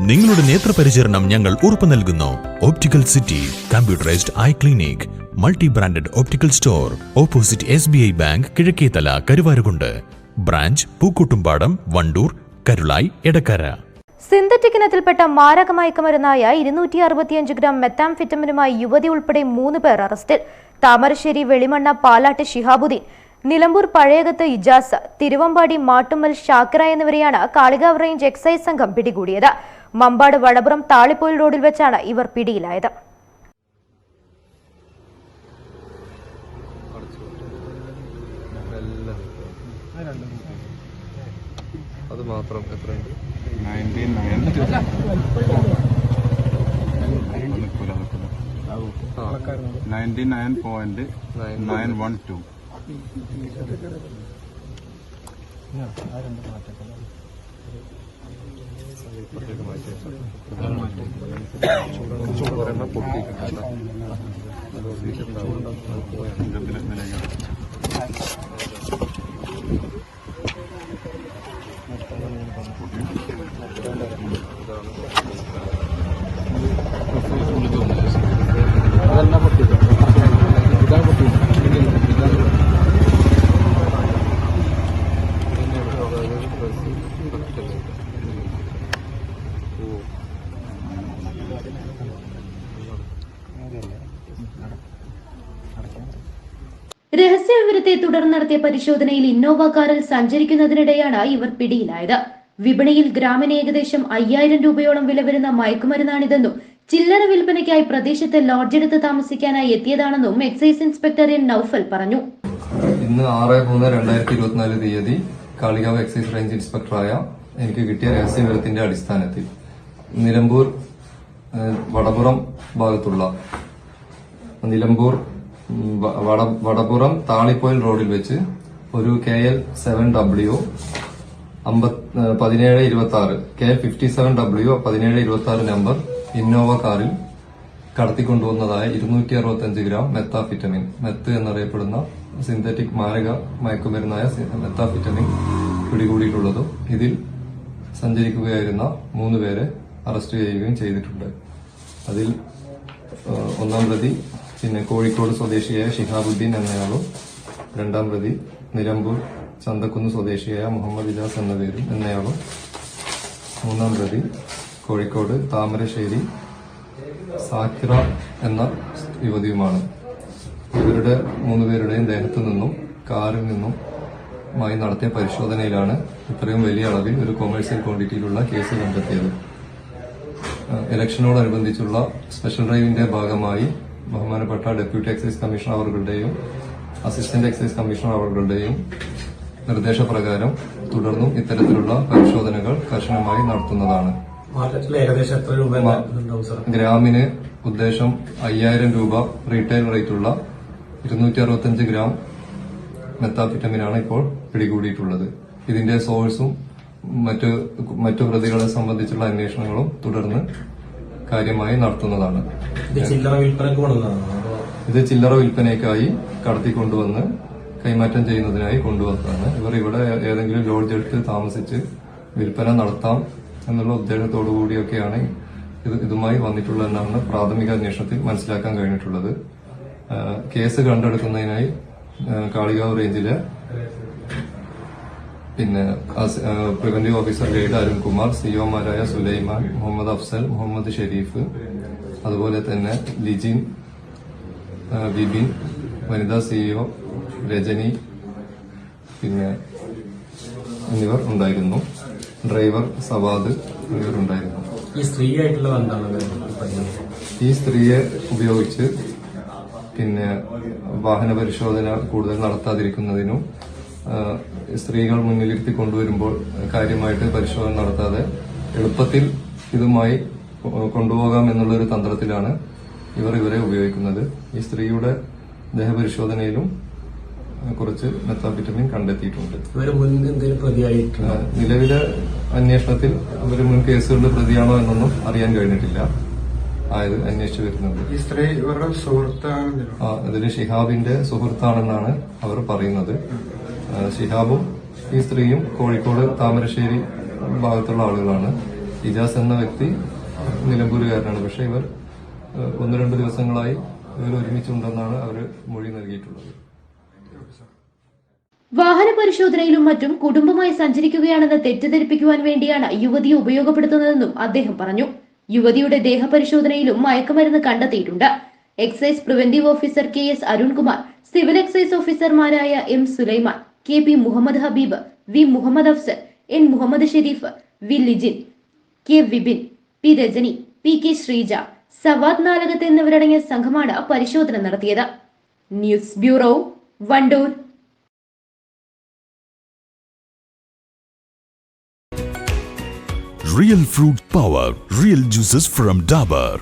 നിങ്ങളുടെ നേത്രപരിചരണം ഞങ്ങൾ ഉറപ്പു നൽകുന്നു. Optical city computerised eye clinic multi branded optical store opposite S B I bank Kizhakkethala Karuvarakundu. Branch Pookkottumpadam Wandoor Karulai Edakkara synthetic ഇനത്തിൽപ്പെട്ട മാരക മയക്കുമരുന്നായ ഇരുന്നൂറ്റി അറുപത്തിയഞ്ച് ഗ്രാം മെത്താംഫിറ്റമിനുമായി യുവതി ഉൾപ്പെടെ മൂന്ന് പേർ അറസ്റ്റിൽ. താമരശ്ശേരി വെളിമണ്ണ പാലാട്ട് ഷിഹാബുദ്ദീൻ നിലമ്പൂർ പഴയകത്ത് ഇജാസ് തിരുവമ്പാടി മാട്ടുമ്മൽ ഷാക്കിറ എന്നിവരെയാണ് കാളികാവ് റേഞ്ച് എക്സൈസ് സംഘം പിടികൂടിയത്. മമ്പാട് വടപുറം താളിപ്പോയിൽ റോഡിൽ വെച്ചാണ് ഇവർ പിടിയിലായത്. അത് മാത്രം എത്രയുണ്ട്? Ninety nine ninety nine point nine one two. ഇപ്പുറത്തേക്ക് മാറ്റി വെച്ചാൽ ഒരെണ്ണം പൊട്ടിയിട്ടുണ്ട് അത് ഒട്ടിയിട്ടുണ്ടാവും അത് രഹസ്യവിവരത്തെ തുടർന്ന് നടത്തിയ പരിശോധനയിൽ ഇന്നോവ കാറിൽ സഞ്ചരിക്കുന്നതിനിടെയാണ് ഇവർ പിടിയിലായത്. വിപണിയിൽ ഗ്രാമിന് ഏകദേശം അയ്യായിരം രൂപയോളം വില വരുന്ന മയക്കുമരുന്നാണിതെന്നും ചില്ലറ വിൽപ്പനയ്ക്കായി പ്രദേശത്ത് ലോഡ്ജെടുത്ത് താമസിക്കാനായി എത്തിയതാണെന്നും എക്സൈസ് ഇൻസ്പെക്ടർ എൻ നൌഫൽ പറഞ്ഞു. ഇന്ന് ആറ് മൂന്ന് രണ്ടായിരത്തി ഇരുപത്തിനാല് തീയതി കാളികാവ് എക്സൈസ് റേഞ്ച് ഇൻസ്പെക്ടറായ എനിക്ക് കിട്ടിയ രഹസ്യവിവരത്തിന്റെ അടിസ്ഥാനത്തിൽ നിലമ്പൂർ വടപുറം ഭാഗത്തുള്ള നിലമ്പൂർ വടപുറം താളിപ്പോയിൽ റോഡിൽ വെച്ച് ഒരു കെ എൽ സെവൻ ഡബ്ല്യു പതിനേഴ് ഇരുപത്തി ആറ് കെ ഫിഫ്റ്റി സെവൻ ഡബ്ല്യു പതിനേഴ് ഇരുപത്തി ആറ് നമ്പർ ഇന്നോവ കാറിൽ കടത്തിക്കൊണ്ടുവന്നതായ ഇരുന്നൂറ്റി അറുപത്തഞ്ച് ഗ്രാം മെത്താഫിറ്റമിൻ. മെത്ത് എന്നറിയപ്പെടുന്ന സിന്തറ്റിക് മാരക മയക്കുമരുന്നായ മെത്താഫിറ്റമിൻ പിടികൂടിയിട്ടുള്ളതും ഇതിൽ സഞ്ചരിക്കുകയായിരുന്ന മൂന്ന് പേരെ അറസ്റ്റ് ചെയ്യുകയും ചെയ്തിട്ടുണ്ട്. അതിൽ ഒന്നാം പ്രതി പിന്നെ കോഴിക്കോട് സ്വദേശിയായ ഷിഹാബുദ്ദീൻ എന്നയാളും രണ്ടാം പ്രതി നിലമ്പൂർ ചന്തക്കുന്ന് സ്വദേശിയായ മുഹമ്മദ് ഇജാസ് എന്ന പേരും എന്നയാളും മൂന്നാം പ്രതി കോഴിക്കോട് താമരശ്ശേരി സാക്കിറ എന്ന യുവതിയുമാണ്. ഇവരുടെ മൂന്നുപേരുടെയും ദേഹത്തു നിന്നും കാറിൽ നിന്നും മായി നടത്തിയ പരിശോധനയിലാണ് ഇത്രയും വലിയ അളവിൽ ഒരു കൊമേഴ്സ്യൽ ക്വാണ്ടിറ്റിയിലുള്ള കേസ് കണ്ടെത്തിയത്. ഇലക്ഷനോടനുബന്ധിച്ചുള്ള സ്പെഷ്യൽ ഡ്രൈവിന്റെ ഭാഗമായി ബഹുമാനപ്പെട്ട ഡെപ്യൂട്ടി എക്സൈസ് കമ്മീഷണർ അവരുടെയും അസിസ്റ്റന്റ് എക്സൈസ് കമ്മീഷണർ അവരുടെയും നിർദ്ദേശപ്രകാരം തുടർന്നും ഇത്തരത്തിലുള്ള പരിശോധനകൾ കർശനമായി നടത്തുന്നതാണ്. ഗ്രാമിന് ഉദ്ദേശം അയ്യായിരം രൂപ റീറ്റെയിൽ റേറ്റുള്ള ഇരുന്നൂറ്റി അറുപത്തിയഞ്ച് ഗ്രാം മെത്താഫിറ്റമിനാണ് ഇപ്പോൾ പിടികൂടിയിട്ടുള്ളത്. ഇതിന്റെ സോഴ്സും മറ്റു മറ്റു പ്രതികളെ സംബന്ധിച്ചുള്ള അന്വേഷണങ്ങളും തുടർന്ന് കാര്യമായി നടത്തുന്നതാണ്. ഇത് ചില്ലറ വിൽപ്പനയ്ക്കായി കടത്തിക്കൊണ്ടുവന്ന് കൈമാറ്റം ചെയ്യുന്നതിനായി കൊണ്ടുവന്നതാണ്. ഇവർ ഇവിടെ ഏതെങ്കിലും ലോഡ്ജ് എടുത്ത് താമസിച്ച് വിൽപ്പന നടത്താം എന്നുള്ള ഉദ്ദേശത്തോടു കൂടിയൊക്കെയാണ് ഇത് ഇതുമായി വന്നിട്ടുള്ളതെന്നാണ് പ്രാഥമിക അന്വേഷണത്തിൽ മനസ്സിലാക്കാൻ കഴിഞ്ഞിട്ടുള്ളത്. കേസ് കണ്ടെടുക്കുന്നതിനായി കാളികാവ് റേഞ്ചിലെ പിന്നെ പ്രിവന്റീവ് ഓഫീസർ ഗൈഡ് അരുൺകുമാർ സിഒമാരായ സുലൈമാൻ മുഹമ്മദ് അഫ്സൽ മുഹമ്മദ് ഷെരീഫ് അതുപോലെ തന്നെ ലിജിൻ ബിബിൻ വനിതാ സിഇഒ രജനി പിന്നെ എന്നിവർ ഉണ്ടായിരുന്നു. ഡ്രൈവർ സവാദ് എന്നിവർ ഉണ്ടായിരുന്നു. ഈ സ്ത്രീയായിട്ടുള്ള ഈ സ്ത്രീയെ ഉപയോഗിച്ച് പിന്നെ വാഹന പരിശോധന കൂടുതൽ നടത്താതിരിക്കുന്നതിനും സ്ത്രീകൾ മുന്നിലിരുത്തി കൊണ്ടുവരുമ്പോൾ കാര്യമായിട്ട് പരിശോധന നടത്താതെ എളുപ്പത്തിൽ ഇതുമായി കൊണ്ടുപോകാം എന്നുള്ള ഒരു തന്ത്രത്തിലാണ് ഇവർ ഇവരെ ഉപയോഗിക്കുന്നത്. ഈ സ്ത്രീയുടെ ദേഹപരിശോധനയിലും കുറച്ച് മെത്താബിറ്റമിൻ കണ്ടെത്തിയിട്ടുണ്ട്. നിലവിലെ അന്വേഷണത്തിൽ അവർ മുൻ കേസുകളുടെ പ്രതിയാണോ എന്നൊന്നും അറിയാൻ കഴിഞ്ഞിട്ടില്ല. ആയത് അന്വേഷിച്ചു വരുന്നുണ്ട്. ഈ സ്ത്രീ ഇവരുടെ സുഹൃത്താണ് ആ, ഇതിൽ ഷിഹാബിന്റെ സുഹൃത്താണെന്നാണ് അവർ പറയുന്നത്. ഷിഹാബും ഈ സ്ത്രീയും കോഴിക്കോട് താമരശ്ശേരി ഭാഗത്തുള്ള ആളുകളാണ്. ഇജാസ് എന്ന വ്യക്തി നിലമ്പൂരുകാരനാണ്. പക്ഷേ ഇവർ ഒന്ന് രണ്ട് ദിവസങ്ങളായി ഇവർ ഒരുമിച്ചുണ്ടെന്നാണ് അവർ മൊഴി നൽകിയിട്ടുള്ളത്. വാഹന പരിശോധനയിലും മറ്റും കുടുംബമായി സഞ്ചരിക്കുകയാണെന്ന് തെറ്റിദ്ധരിപ്പിക്കുവാൻ വേണ്ടിയാണ് യുവതിയെ ഉപയോഗപ്പെടുത്തുന്നതെന്നും അദ്ദേഹം പറഞ്ഞു. യുവതിയുടെ ദേഹപരിശോധനയിലും മയക്കുമരുന്ന് കണ്ടെത്തിയിട്ടുണ്ട്. Excise preventive officer K S Arunkumar civil excise ഓഫീസർമാരായ M Sulaiman. K P Muhammad Habeeb V Muhammad Afsar N Muhammad Sharif V Lijin K Vipin P Rajani P K Sreeja Savad Nalakath എന്നിവരടങ്ങിയ സംഘമാണ് പരിശോധന നടത്തിയത് news bureau Wandoor Real fruit power, real juices from Dabur.